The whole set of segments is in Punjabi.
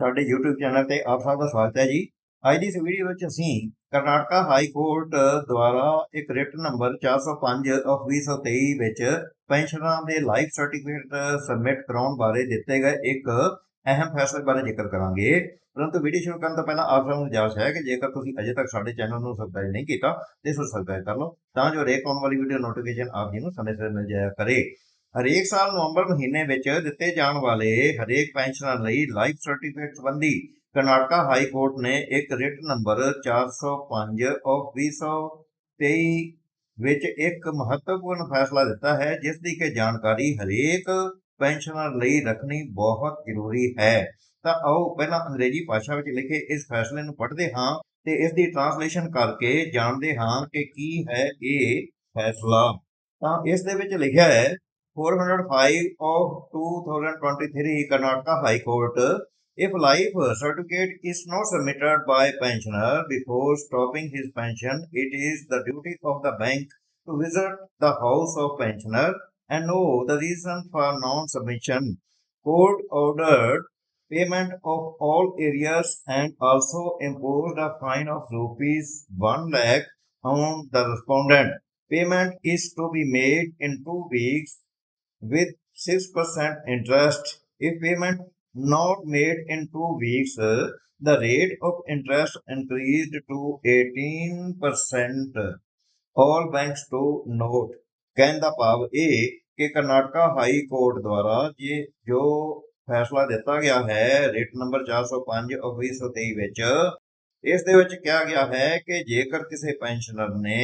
ਸਾਡੇ YouTube ਚੈਨਲ ਤੇ ਆਪ ਸਭ ਦਾ ਸਵਾਗਤ ਹੈ ਜੀ। ਅੱਜ ਦੀ ਇਸ ਵੀਡੀਓ ਵਿੱਚ ਅਸੀਂ ਕਰਨਾਟਕਾ ਹਾਈ ਕੋਰਟ ਦੁਆਰਾ ਇੱਕ ਰਿਟ ਨੰਬਰ 405 ਆਫ 2023 ਵਿੱਚ ਪੈਨਸ਼ਨਰਾਂ ਦੇ ਲਾਈਫ ਸਰਟੀਫਿਕੇਟ ਸਬਮਿਟ ਕਰਾਉਣ ਬਾਰੇ ਦਿੱਤੇ ਗਏ ਇੱਕ ਅਹਿਮ ਫੈਸਲੇ ਬਾਰੇ ਜ਼ਿਕਰ ਕਰਾਂਗੇ। ਪਰੰਤੂ ਵੀਡੀਓ ਸ਼ੁਰੂ ਕਰਨ ਤੋਂ ਪਹਿਲਾਂ ਆਪ ਸਭ ਨੂੰ ਗੁਜ਼ਾਰਿਸ਼ ਹੈ ਕਿ ਜੇਕਰ ਤੁਸੀਂ ਅਜੇ ਤੱਕ ਸਾਡੇ ਚੈਨਲ ਨੂੰ ਸਬਸਕ੍ਰਾਈਬ ਨਹੀਂ ਕੀਤਾ, ਤੇ ਇਸ ਨੂੰ ਸਬਸਕ੍ਰਾਈਬ ਕਰ ਲਓ, ਤਾਂ ਜੋ ਰੇਕ ਆਉਣ ਵਾਲੀ ਵੀਡੀਓ ਨੋਟੀਫਿਕੇਸ਼ਨ ਆਪ ਜੀ ਨੂੰ ਸਮੇਂ ਸਿਰ ਮਿਲ ਜਾਇਆ ਕਰੇ। ਹਰੇਕ ਸਾਲ ਨਵੰਬਰ ਮਹੀਨੇ ਵਿੱਚ ਦਿੱਤੇ ਜਾਣ ਵਾਲੇ ਹਰੇਕ ਪੈਨਸ਼ਨਰ ਲਈ ਲਾਈਫ ਸਰਟੀਫਿਕੇਟ ਸੰਬੰਧੀ ਕਰਨਾਟਕਾ ਹਾਈ ਕੋਰਟ ਨੇ ਇੱਕ ਰਿਟ ਨੰਬਰ 405 ਆਫ 2023 ਵਿੱਚ ਇੱਕ ਮਹੱਤਵਪੂਰਨ ਫੈਸਲਾ ਦਿੱਤਾ ਹੈ, ਜਿਸ ਦੀ ਕਿ ਜਾਣਕਾਰੀ ਹਰੇਕ ਪੈਨਸ਼ਨਰ ਲਈ ਰੱਖਣੀ ਬਹੁਤ ਜ਼ਰੂਰੀ ਹੈ। ਤਾਂ ਆਓ ਪਹਿਲਾਂ ਅੰਗਰੇਜ਼ੀ ਭਾਸ਼ਾ ਵਿੱਚ ਲਿਖੇ ਇਸ ਫੈਸਲੇ ਨੂੰ ਪੜ੍ਹਦੇ ਹਾਂ ਤੇ ਇਸ ਦੀ ਟ੍ਰਾਂਸਲੇਸ਼ਨ ਕਰਕੇ ਜਾਣਦੇ ਹਾਂ ਕਿ ਕੀ ਹੈ ਇਹ ਫੈਸਲਾ। ਤਾਂ ਇਸ ਦੇ ਵਿੱਚ ਲਿਖਿਆ ਹੈ 405 of 2023 Karnataka High Court if life certificate is not submitted by pensioner before stopping his pension it is the duty of the bank to visit the house of pensioner and know the reason for non submission court ordered payment of all areas and also imposed a fine of rupees 1 lakh on the respondent. Payment is to be made in 2 weeks with 6% interest. If payment not made in two weeks, uh, the rate of interest increased to 18%. All banks to note. ਕਹਿਣ ਦਾ ਭਾਵ ਇਹ ਕਿ ਕਰਨਾਟਕਾ ਹਾਈ ਕੋਰਟ ਦੁਆਰਾ ਜੇ ਜੋ ਫੈਸਲਾ ਦਿੱਤਾ ਗਿਆ ਹੈ ਰੇਟ ਨੰਬਰ 405 of 2023 ਵਿੱਚ ਇਸ ਦੇ ਵਿੱਚ ਕਿਹਾ ਗਿਆ ਹੈ ਕਿ ਜੇਕਰ ਕਿਸੇ ਪੈਨਸ਼ਨਰ ਨੇ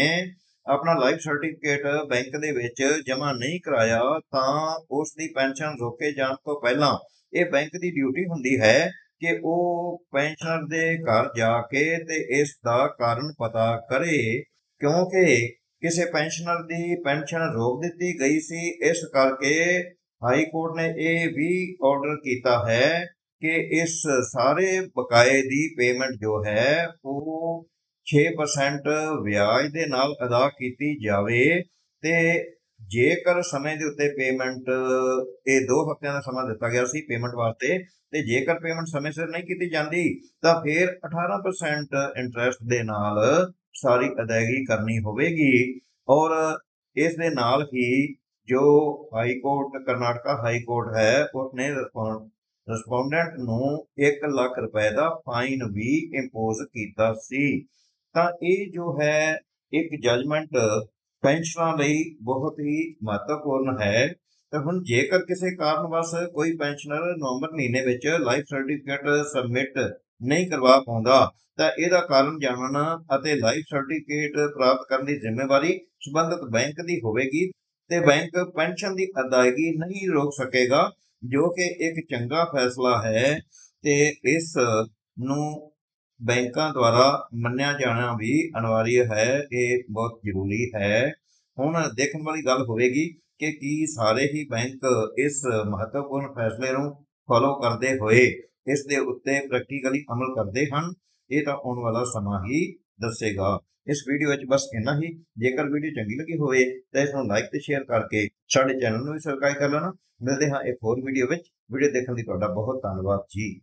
ਆਪਣਾ ਲਾਈਫ ਸਰਟੀਫਿਕੇਟ ਬੈਂਕ ਦੇ ਵਿੱਚ ਜਮ੍ਹਾਂ ਨਹੀਂ ਕਰਾਇਆ, ਤਾਂ ਉਸ ਦੀ ਪੈਨਸ਼ਨ ਰੋਕੇ ਜਾਣ ਤੋਂ ਪਹਿਲਾਂ ਇਹ ਬੈਂਕ ਦੀ ਡਿਊਟੀ ਹੁੰਦੀ ਹੈ ਕਿ ਉਹ ਪੈਨਸ਼ਨਰ ਦੇ ਘਰ ਜਾ ਕੇ ਤੇ ਇਸ ਦਾ ਕਾਰਨ ਪਤਾ ਕਰੇ, ਕਿਉਂਕਿ ਕਿਸੇ ਪੈਨਸ਼ਨਰ ਦੀ ਪੈਨਸ਼ਨ ਰੋਕ ਦਿੱਤੀ ਗਈ ਸੀ, ਇਸ ਕਰਕੇ ਹਾਈ ਕੋਰਟ ਨੇ ਇਹ ਵੀ ਆਰਡਰ ਕੀਤਾ ਹੈ ਕਿ ਇਸ ਸਾਰੇ ਬਕਾਏ ਦੀ ਪੇਮੈਂਟ ਜੋ ਹੈ, ਉਹ 6% ਵਿਆਜ ਦੇ ਨਾਲ ਅਦਾ ਕੀਤੀ ਜਾਵੇ ਤੇ ਜੇਕਰ ਸਮੇਂ ਦੇ ਉੱਤੇ ਪੇਮੈਂਟ ਇਹ 2 ਹਫ਼ਤਿਆਂ ਦਾ ਸਮਾਂ ਦਿੱਤਾ ਗਿਆ ਸੀ ਪੇਮੈਂਟ ਵਾਸਤੇ, ਤੇ ਜੇਕਰ ਪੇਮੈਂਟ ਸਮੇਂ ਸਿਰ ਨਹੀਂ ਕੀਤੀ ਜਾਂਦੀ, ਤਾਂ ਫਿਰ 18% ਇੰਟਰਸਟ ਦੇ ਨਾਲ ਸਾਰੀ ਅਦਾਇਗੀ ਕਰਨੀ ਹੋਵੇਗੀ। ਔਰ ਇਸ ਦੇ ਨਾਲ ਹੀ ਜੋ high court Karnataka high court ਹੈ, ਉਸਨੇ ਰਿਸਪੋਂਡੈਂਟ ਨੂੰ 1 ਲੱਖ ਰੁਪਏ ਦਾ ਫਾਈਨ ਵੀ ਇੰਪੋਜ਼ ਕੀਤਾ ਸੀ। ਤਾਂ ਇਹ ਜੋ ਹੈ, ਇੱਕ ਜਜਮੈਂਟ ਪੈਨਸ਼ਨਰਾਂ ਲਈ ਬਹੁਤ ਹੀ ਮਹੱਤਵਪੂਰਨ ਹੈ। ਤੇ ਹੁਣ ਜੇਕਰ ਕਿਸੇ ਕਾਰਨ ਕਾਰਨਵਸ਼ ਕੋਈ ਪੈਨਸ਼ਨਰ ਨਵੰਬਰ ਮਹੀਨੇ ਵਿੱਚ ਲਾਈਫ ਸਰਟੀਫਿਕੇਟ ਸਬਮਿਟ ਨਹੀਂ ਕਰਵਾ ਪਾਉਂਦਾ, ਤਾਂ ਇਹਦਾ ਕਾਰਨ ਜਾਣਨ ਅਤੇ ਲਾਈਫ ਸਰਟੀਫਿਕੇਟ ਪ੍ਰਾਪਤ ਕਰਨ ਦੀ ਜ਼ਿੰਮੇਵਾਰੀ ਸੰਬੰਧਿਤ ਬੈਂਕ ਦੀ ਹੋਵੇਗੀ ਤੇ ਬੈਂਕ ਪੈਨਸ਼ਨ ਦੀ ਅਦਾਇਗੀ ਨਹੀਂ ਰੋਕ ਸਕੇਗਾ, ਜੋ ਕਿ ਇੱਕ ਚੰਗਾ ਫੈਸਲਾ ਹੈ ਤੇ ਇਸ ਨੂੰ ਬੈਂਕਾਂ ਦੁਆਰਾ ਮੰਨਿਆ ਜਾਣਾ ਵੀ ਅਨਿਵਾਰੀ ਹੈ, ਇਹ ਬਹੁਤ ਜ਼ਰੂਰੀ ਹੈ। ਹੁਣ ਦੇਖਣ ਵਾਲੀ ਗੱਲ ਹੋਵੇਗੀ ਕਿ ਕੀ ਸਾਰੇ ਹੀ ਬੈਂਕ ਇਸ ਮਹੱਤਵਪੂਰਨ ਫੈਸਲੇ ਨੂੰ ਫੋਲੋ ਕਰਦੇ ਹੋਏ ਇਸ ਦੇ ਉੱਤੇ ਪ੍ਰੈਕਟੀਕਲੀ ਅਮਲ ਕਰਦੇ ਹਨ। ਇਹ ਤਾਂ ਆਉਣ ਵਾਲਾ ਸਮਾਂ ਹੀ ਦੱਸੇਗਾ। ਇਸ ਵੀਡੀਓ ਵਿੱਚ ਬਸ ਇੰਨਾ ਹੀ। ਜੇਕਰ ਵੀਡੀਓ ਚੰਗੀ ਲੱਗੀ ਹੋਵੇ ਤਾਂ ਇਸ ਨੂੰ ਲਾਈਕ ਤੇ ਸ਼ੇਅਰ ਕਰਕੇ ਸਾਡੇ ਚੈਨਲ ਨੂੰ ਵੀ ਸਬਸਕ੍ਰਾਈਬ ਕਰ ਲੈਣਾ। ਮਿਲਦੇ ਹਾਂ ਇੱਕ ਹੋਰ ਵੀਡੀਓ ਵਿੱਚ। ਵੀਡੀਓ ਦੇਖਣ ਲਈ ਤੁਹਾਡਾ ਬਹੁਤ ਧੰਨਵਾਦ ਜੀ।